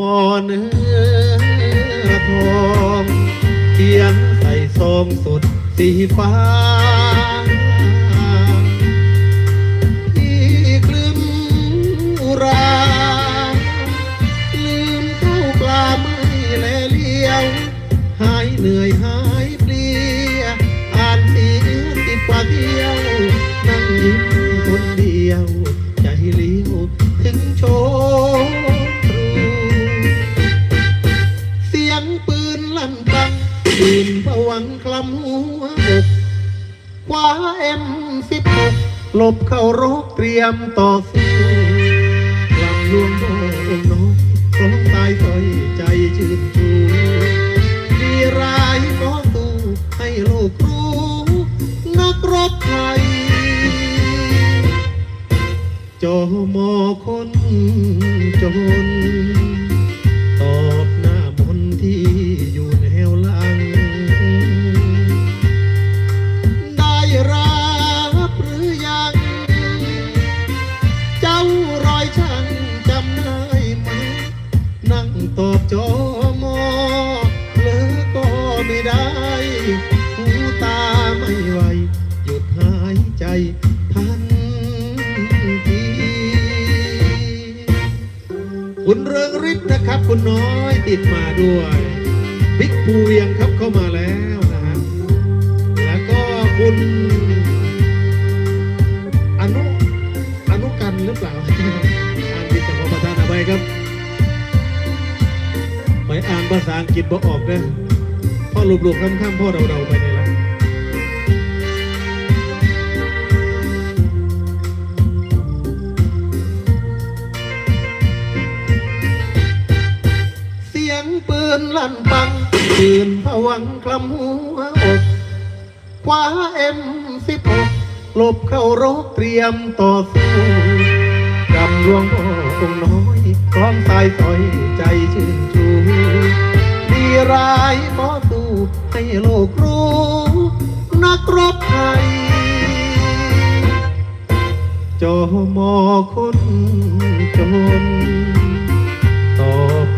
มอเนื้อทองเขียนใส่ซองสดสีฟ้าพี่คลึมอุรา ลืมเข้าปลาไม่แลเลี้ยว หายเหนื่อยหายเพลีย อ่านเสียติดกว่าเที่ยว นั่งยิ้มคนเดียว งปืนผวังคลำหัวอกคว้าเอ็มสิบหกหลบเข้ารบเตรียมต่อสู้ลำลวงโดงน้องร้องตายต่อยใจชื่นชูมีรายก็สู้ให้โลกรู้ นักรบไทยจอมอคนจน ตอบจอมอเลอก็ไม่ได้หูตาไม่ไหวหยุดหายใจทันที คุณเริงฤทธิ์นะครับ คุณน้อยติดมาด้วยบิ๊กปูเวียงครับเข้ามาแล้วนะฮะแล้วก็คุณอนุอนุกันหรือเปล่าอ่านผิดแต่ขอประทานอภัยครับ ไปอ่านภาษาอังกฤษบอกออกเด้อพ่อรวบๆคำๆพ่อเดาๆไปนี่ละเสียงปืนลั่นปังปืนผวังคลำหัวอกคว้าเอ็มสิบหกหลบเข้ารบเตรียมต่อสู้กำลวงพ่อองน้อย ขอมสายสอยใจชื่นชูดีร้ายขอตู่ให้โลกรู้ นักรบไทยจอมอคนจนตอบหน้ามนต์ที่